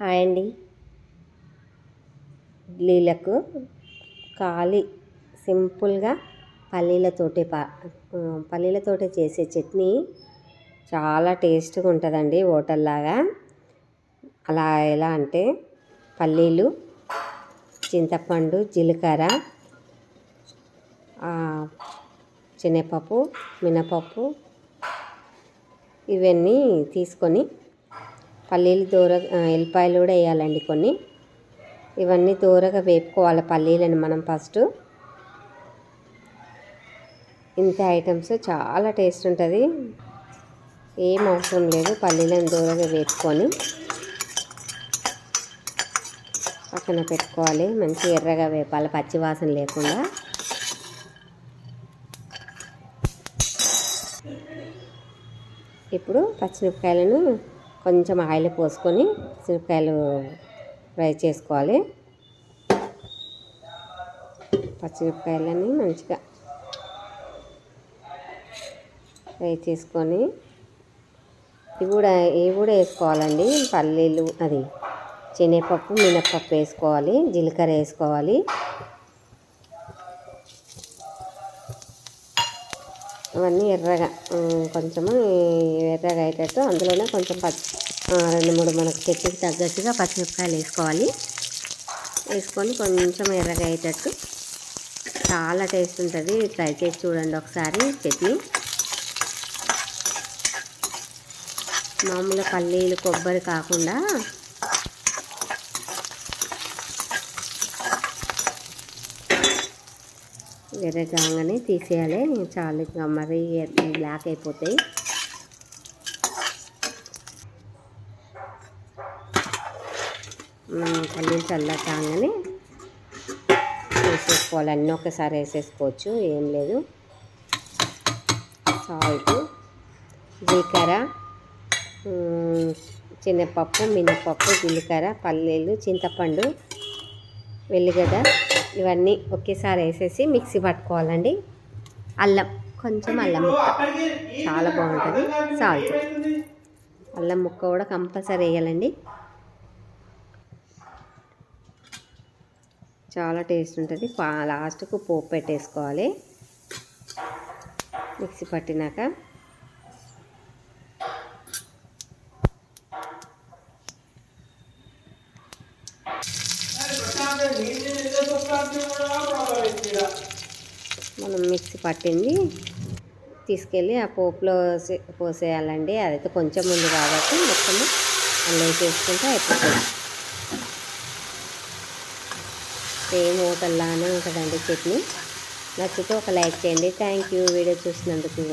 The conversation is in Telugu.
హాయ్ అండి. ఇడ్లీలకు ఖాళీ సింపుల్గా పల్లీలతోటి పా పల్లీలతోటి చేసే చట్నీ చాలా టేస్ట్గా ఉంటుందండి హోటల్లాగా. అలా ఎలా అంటే పల్లీలు చింతపండు జీలకర్ర శనగపప్పు మినపప్పు ఇవన్నీ తీసుకొని పల్లీలు దూర ఎల్లిపాయలు కూడా వేయాలండి కొన్ని. ఇవన్నీ దూరగా వేపుకోవాలి పల్లీలను మనం ఫస్ట్. ఇంత ఐటమ్స్ చాలా టేస్ట్ ఉంటుంది. ఏం అవసరం లేదు పల్లీలను దూరగా వేపుకొని పక్కన పెట్టుకోవాలి. మంచి ఎర్రగా వేపాలి పచ్చివాసన లేకుండా. ఇప్పుడు పచ్చిమిరపకాయలను కొంచెం ఆయిల్ పోసుకొని మిరపకాయలు ఫ్రై చేసుకోవాలి. పచ్చిమిరపకాయలని మంచిగా ఫ్రై చేసుకొని ఇవి కూడా ఇవి కూడా వేసుకోవాలండి. పల్లీలు అది శనగపప్పు మినప్పప్పు వేసుకోవాలి జీలకర్ర వేసుకోవాలి. ఇవన్నీ ఎర్రగా కొంచెము ఎర్రగా అయ్యేటట్టు అందులోనే కొంచెం పచ్చి రెండు మూడు మనకు చెట్టుకి తగ్గట్టుగా పచ్చిమిరపకాయలు వేసుకోవాలి. వేసుకొని కొంచెం ఎర్రగా అయ్యేటట్టు చాలా టేస్ట్ ఉంటుంది. ట్రై చేసి చూడండి ఒకసారి చట్నీ. మామూలు పల్లీలు కొబ్బరి కాకుండా వేరే కాగానే తీసేయాలి. చాలు ఇంకా మరీ బ్లాక్ అయిపోతాయి. పల్లీలు చల్ల కాగానే వేసేసుకోవాలి అన్నీ ఒకసారి వేసేసుకోవచ్చు. ఏం లేదు. సాల్ట్ జీలకర్ర చిన్నపప్పు మినపప్పు జీలకర్ర పల్లీలు చింతపండు వెల్లిగడ్డ ఇవన్నీ ఒకేసారి వేసేసి మిక్సీ పట్టుకోవాలండి. అల్లం కొంచెం అల్లం ముక్క. చాలా బాగుంటుంది. సాల్ట్. అల్లం ముక్క కూడా కంపల్సరీ వేయాలండి. చాలా టేస్ట్ ఉంటుంది. లాస్ట్కు పోపు పెట్టేసుకోవాలి. మిక్సీ పట్టినాక. మనం మిక్సీ పట్టింది. తీసుకెళ్ళి ఆ పోపులో పోసేయాలండి. అదైతే కొంచెం ఉంది కాబట్టి మొత్తము అందులో చేసుకుంటే అయిపోతుంది. సేమ్ హోటల్లానే ఉంటుందండి చట్నీ. నచ్చితే ఒక లైక్ చేయండి. Thank you. వీడియో చూసినందుకు.